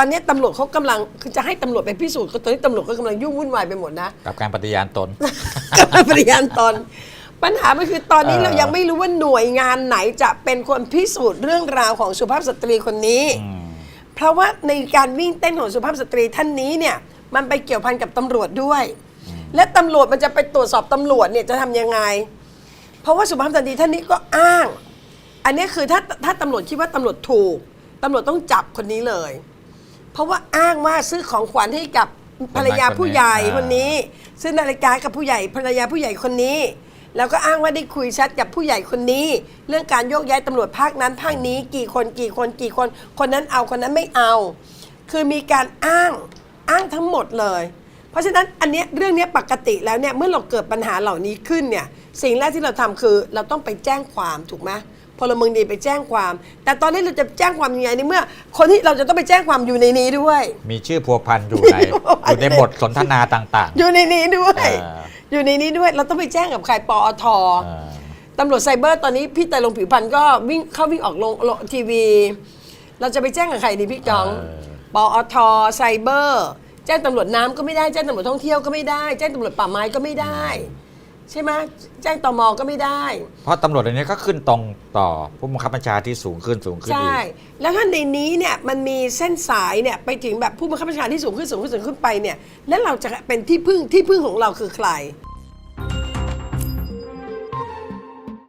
อนนี้ตำรวจเขากำลังคือจะให้ตำรวจไปพิสูจน์ก็ตอนนี้ตำรวจก็กำลังยุ่งวุ่นวายไปหมดนะ กับการปฏิญาณตนกับปริญาณตน ปัญหามันคือตอนนี้เออ เรายังไม่รู้ว่าหน่วยงานไหนจะเป็นคนพิสูจน์เรื่องราวของสุภาพสตรีคนนี้ อืมเพราะว่าในการวิ่งเต้นของสุภาพสตรีท่านนี้เนี่ยมันไปเกี่ยวพันกับตำรวจด้วย และตำรวจมันจะไปตรวจสอบตำรวจเนี่ยจะทำยังไง เพราะว่าสุภาพสตรีท่านนี้ก็อ้าง อันนี้คือถ้าถ้าตำรวจคิดว่าตำรวจถูกตำรวจต้องจับคนนี้เลย เพราะว่าอ้างว่าซื้อของขวัญให้กับภรรยาผู้ใหญ่คนนี้ซื้อนาฬิกากับผู้ใหญ่ภรรยาผู้ใหญ่คนนี้ แล้วก็อ้างว่าได้คุยแชทกับผู้ใหญ่คนนี้ เรื่องการโยกย้ายตำรวจภาคนั้นภาคนี้ กี่คนกี่คนกี่คน คนนั้นเอาคนนั้นไม่เอา คือมีการอ้างอ้างทั้งหมดเลย เพราะฉะนั้นอันเนี้ยเรื่องเนี้ยปกติแล้วเนี่ยเมื่อเราเกิดปัญหาเหล่านี้ขึ้นเนี่ยสิ่งแรกที่เราทำคือเราต้องไปแจ้งความถูกไหม พลเมืองดีไปแจ้งความ แต่ตอนนี้เราจะแจ้งความยังไงในเมื่อ คนที่เราจะต้องไปแจ้งความอยู่ในนี้ด้วย มีชื่อพัวพันอยู่ในมีพัวพันอยู่ในบทสนทนาต่างอยู่ในนี้ด้วยเอออยู่ในนี้ด้วยเราต้องไปแจ้งกับใครปอทๆเออตำรวจไซเบอร์ตอนนี้พี่ไตรลงผิวพันธ์ก็วิ่งเข้าวิ่งออกลงลงทีวี เราจะไปแจ้งกับใครดีพี่จองเออปอทไซเบอร์ แจ้งตำรวจน้ำก็ไม่ได้แจ้งตำรวจท่องเที่ยวก็ไม่ได้ แจ้งตำรวจป่าไม้ก็ไม่ได้ ใช่ไหมแจ้งตมก็ไม่ได้ เพราะตำรวจอันนี้ก็ขึ้นตรงต่อผู้บังคับบัญชาที่สูงขึ้นสูงขึ้นใช่อีกแล้วถ้าในนี้เนี่ยมันมีเส้นสายเนี่ยไปถึงแบบผู้บังคับบัญชาที่สูงขึ้นสูงขึ้นสูงขึ้นไปเนี่ยแล้วเราจะเป็นที่พึ่งที่พึ่งของเราคือใคร